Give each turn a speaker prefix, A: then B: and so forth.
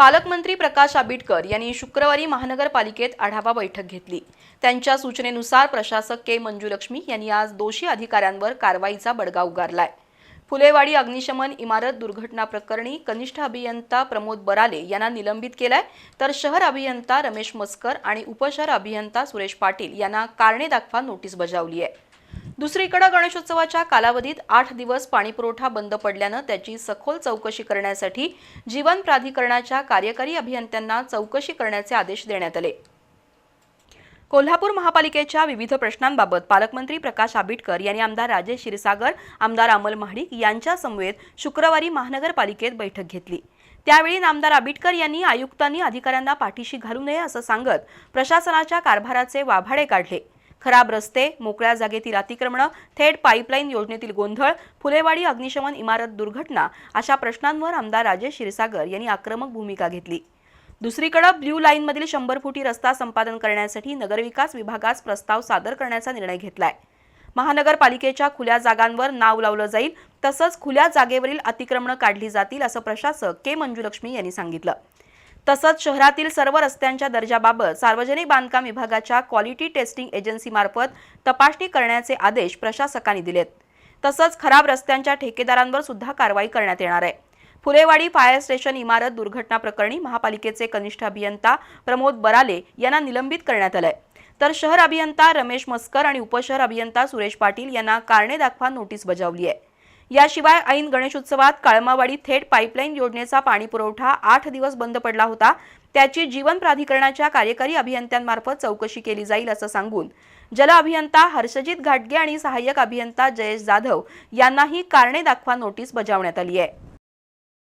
A: पालकमंत्री प्रकाश आंबेडकर यांनी शुक्रवारी महानगरपालिकेत आढावा बैठक घेतली. त्यांच्या सूचनेनुसार प्रशासक के मंजुलक्ष्मी यांनी आज दोषी अधिकाऱ्यांवर कारवाईचा बडगा उगारलाय. फुलेवाडी अग्निशमन इमारत दुर्घटना प्रकरणी कनिष्ठ अभियंता प्रमोद बराले यांना निलंबित केलाय तर शहर अभियंता रमेश मस्कर आणि उपशहर अभियंता सुरेश पाटील यांना कारणे दाखवा नोटीस बजावली आहे दुसरीकडे गणेशोत्सवाच्या कालावधीत आठ दिवस पाणीपुरवठा बंद पडल्यानं त्याची सखोल चौकशी करण्यासाठी जीवन प्राधिकरणाच्या कार्यकारी अभियंत्यांना चौकशी करण्याचे आदेश देण्यात आले. कोल्हापूर महापालिकेच्या विविध प्रश्नांबाबत पालकमंत्री प्रकाश आंबेडकर यांनी आमदार राजेश क्षीरसागर आमदार अमल महाडिक यांच्या समवेत शुक्रवारी महानगरपालिकेत बैठक घेतली. त्यावेळी नामदार आबिटकर यांनी आयुक्तांनी अधिकाऱ्यांना पाठीशी घालू नये असं सांगत प्रशासनाच्या कारभाराचे वाभाडे काढले. खराब रस्ते मोकळ्या जागेतील अतिक्रमणं थेट पाईपलाईन योजनेतील गोंधळ फुलेवाडी अग्निशमन इमारत दुर्घटना अशा प्रश्नांवर आमदार राजेश क्षीरसागर यांनी आक्रमक भूमिका घेतली. दुसरीकडे ब्ल्यू लाईनमधील शंभर फुटी रस्ता संपादन करण्यासाठी नगरविकास विभागास प्रस्ताव सादर करण्याचा निर्णय घेतलाय. महानगरपालिकेच्या खुल्या जागांवर नाव लावलं जाईल तसंच खुल्या जागेवरील अतिक्रमणं काढली जातील असं प्रशासक के मंजुलक्ष्मी यांनी सांगितलं. तसंच शहरातील सर्व रस्त्यांच्या दर्जाबाबत सार्वजनिक बांधकाम विभागाच्या क्वालिटी टेस्टिंग एजन्सीमार्फत तपासणी करण्याचे आदेश प्रशासकांनी दिलेत. तसंच खराब रस्त्यांच्या ठेकेदारांवर सुद्धा कारवाई करण्यात येणार आहे. फुलेवाडी फायर स्टेशन इमारत दुर्घटना प्रकरणी महापालिकेचे कनिष्ठ अभियंता प्रमोद बराले यांना निलंबित करण्यात आलंय. तर शहर अभियंता रमेश मस्कर आणि उपशहर अभियंता सुरेश पाटील यांना कारणे दाखवा नोटीस बजावली आहे. याशिवाय ऐन गणेशोत्सवात काळमावाडी थेट पाईपलाईन योजनेचा पाणीपुरवठा आठ दिवस बंद पडला होता. त्याची जीवन प्राधिकरणाच्या कार्यकारी अभियंत्यांमार्फत चौकशी केली जाईल असं सांगून जल अभियंता हर्षजित घाटगे आणि सहाय्यक अभियंता जयेश जाधव यांनाही कारणे दाखवा नोटीस बजावण्यात आली आहे.